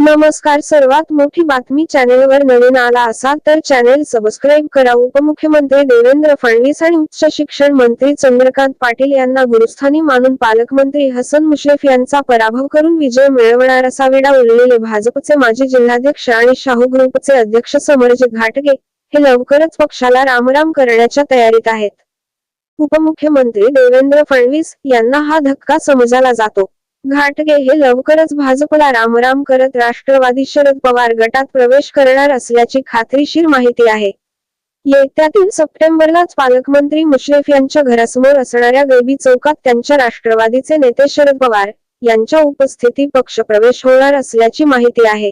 नमस्कार सर्वात मोठी बातमी चॅनेलवर नवीन आला असाल तर चॅनेल सबस्क्राईब करा. उपमुख्यमंत्री देवेंद्र फडणवीस आणि उच्च शिक्षण मंत्री चंद्रकांत पाटील यांना गुरुस्थानी मानून पालकमंत्री हसन मुश्रीफ यांचा पराभव करून विजय मिळवणार असा विडा उरलेले भाजपचे माजी जिल्हाध्यक्ष आणि शाहू ग्रुपचे अध्यक्ष समरजित घाटगे हे लवकरच पक्षाला रामराम करण्याच्या तयारीत आहेत. उपमुख्यमंत्री देवेंद्र फडणवीस यांना हा धक्का समजला जातो. घाटगे हे लवकरच भाजपला रामराम करत राष्ट्रवादी शरद पवार गटात प्रवेश करणार असल्याची खात्रीशीर माहिती आहे. येत्या तीन सप्टेंबरलाच पालकमंत्री मुश्रीफ यांच्या घरासमोर असणाऱ्या बेबी चौकात त्यांच्या राष्ट्रवादीचे नेते शरद पवार यांच्या उपस्थिती पक्षप्रवेश होणार असल्याची माहिती आहे.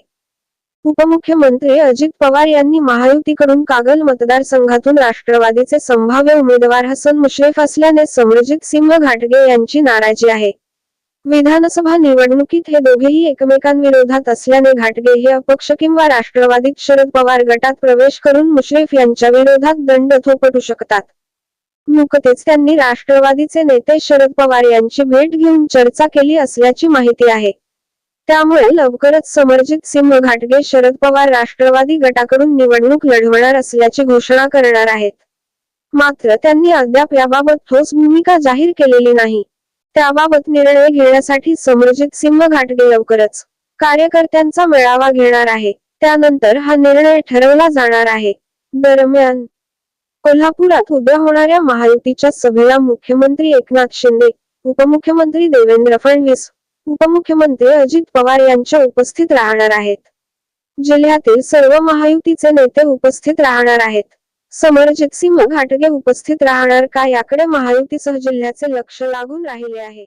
उपमुख्यमंत्री अजित पवार यांनी महायुतीकडून कागल मतदारसंघातून राष्ट्रवादीचे संभाव्य उमेदवार हसन मुश्रीफ असल्याने समरजित सिंह घाटगे यांची नाराजी आहे. विधानसभा निवडणुकीत हे दोघेही एकमेकांविरोधात असल्याने घाटगे हे अपक्ष किंवा राष्ट्रवादीत शरद पवार गटात प्रवेश करून मुश्रीफ यांच्या विरोधात दंड थोपटू शकतात. नुकतेच त्यांनी राष्ट्रवादीचे नेते शरद पवार यांची भेट घेऊन चर्चा केली असल्याची माहिती आहे. त्यामुळे लवकरच समरजित सिंह घाटगे शरद पवार राष्ट्रवादी गटाकडून निवडणूक लढवणार असल्याची घोषणा करणार आहेत. मात्र त्यांनी अद्याप याबाबत ठोस भूमिका जाहीर केलेली नाही. त्याबाबत निर्णय घेण्यासाठी समरजित सिंह घाटगे लवकरच कार्यकर्त्यांचा मेळावा घेणार आहे. त्यानंतर हा निर्णय ठरवला जाणार आहे. दरम्यान कोल्हापुरात उद्या होणाऱ्या महायुतीच्या सभेला मुख्यमंत्री एकनाथ शिंदे उपमुख्यमंत्री देवेंद्र फडणवीस उपमुख्यमंत्री अजित पवार यांच्या उपस्थित राहणार आहेत. जिल्ह्यातील सर्व महायुतीचे नेते उपस्थित राहणार आहेत. समरजित सिंह घाटगे उपस्थित राहणार का? याकडे महायुतीसह जिल्ह्याचे लक्ष लागून राहिले आहे.